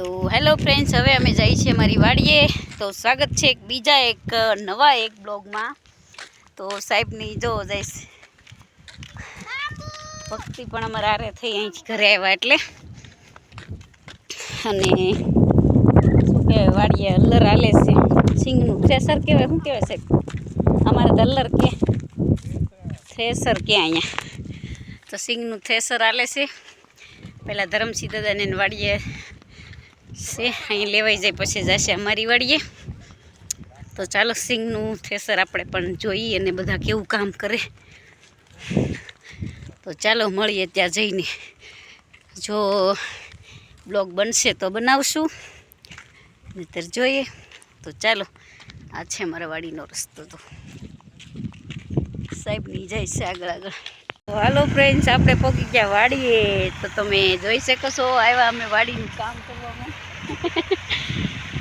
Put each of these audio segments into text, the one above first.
તો hello friends હવે અમે જઈએ છીએ મારી વાડીએ. તો સ્વાગત છે એક બીજા એક નવા એક બ્લોગમાં. તો સાહેબની જો જઈશ. ભક્તિ પણ અમારા આરે થઈ અહીંથી ઘરે આવ્યા એટલે. અને શું કહેવાય, વાડીએ અલ્લર હાલે છે. સિંગનું થ્રેસર કહેવાય, શું કહેવાય સાહેબ? અમારે તો અલ્લર કે. થ્રેસર કે અહીંયા. તો સિંગનું થ્રેસર હાલે છે. પહેલાં ધરમસિંહ દાદાને વાડીએ છે, અહીં લેવાઈ જાય, પછી જશે અમારી વાડીએ. તો ચાલો સિંગનું થેસર આપણે પણ જોઈએ અને બધા કેવું કામ કરે. તો ચાલો, મળીએ ત્યાં જઈને. જો બ્લોગ બનશે તો બનાવશું. નહીતર જોઈએ. તો ચાલો, આ છે મારા વાડીનો રસ્તો તો. સાહેબની જાય છે આગળ આગળ. હાલો ફ્રેન્ડ્સ આપણે પહોંચી ગયા વાડીએ. તો તમે જોઈ શકો છો આવ્યા અમે વાડીનું કામ કરવામાં.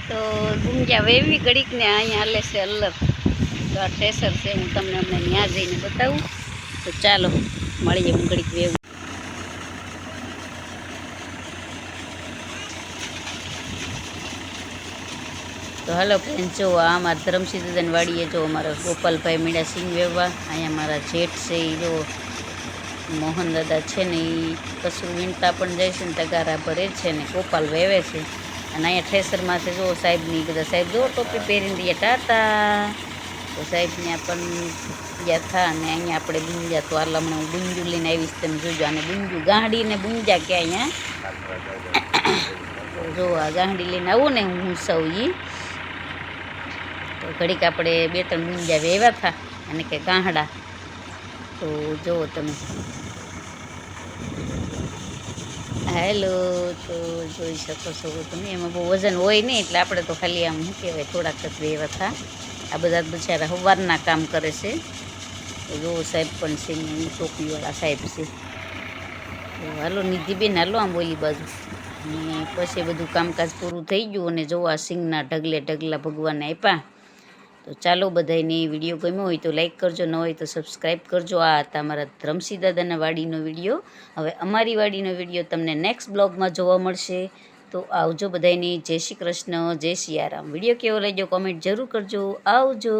તો ગુંજ્યા વેવી ઘડીક અહીંયા હાલે છે અલર તો આ થ્રેસર છે, હું તમને અમને ત્યાં જઈને બતાવું. તો ચાલો, મળીએ હું ઘડીક વેવું. તો હાલો ફ્રેન્ડ જો આ અમારા ધરમસિંહ વાડીએ જો અમારા ગોપાલભાઈ મીડા સિંહ વેવા, અહીંયા મારા જેઠ છે એ જો મોહન દાદા છે ને એ કશું વીણતા પણ જાય છે ને તગારા ભરે છે ને. ગોપાલ વેવે છે. અને અહીંયા ઠેસરમાં છે જો સાહેબની બધા સાહેબ જો ટોપી પહેરીને દઈએ ટાટા. તો સાહેબને પણ ગયા થા અને અહીંયા આપણે બુંજા તો હાલ હમણાં હું બુંજુ લઈને આવીશ તમે જોજો. અને બુંજુ ગાંડીને બુંજા કે અહીંયા જો આ ગાંડી લઈને આવું ને હું સૌ એ તો ઘડીક આપણે બે ત્રણ બુંજા વેવા થા. અને કે ગાંહડા તો જુઓ તમે. હેલો, તો જોઈ શકો છો તમે. એમાં બહુ વજન હોય નહીં એટલે આપણે તો ખાલી આમ શું કહેવાય, થોડાક જ બે થા આ બધા બિચારા સવારના કામ કરે છે. તો સાહેબ પણ છે ને ટોપીવાળા સાહેબ છે. તો હાલો, નિધિબેન, હાલો આમ બોલી બાજુ. અને પછી બધું કામકાજ પૂરું થઈ ગયું અને જો આ ઢગલે ઢગલા ભગવાનને આપ્યા. તો ચાલો બધાને વીડિયો ગમ્યો હોય તો લાઈક કરજો, ન હોય તો સબસ્ક્રાઈબ કરજો. આ હતા અમારા ધ્રમસી દાદાના વાડીનો વીડિયો. હવે અમારી વાડીનો વીડિયો તમને નેક્સ્ટ બ્લોગમાં જોવા મળશે. તો આવજો બધાને જય શ્રી કૃષ્ણ, જય સિયારામ વીડિયો કેવો લાગ્યો? કોમેન્ટ જરૂર કરજો. આવજો.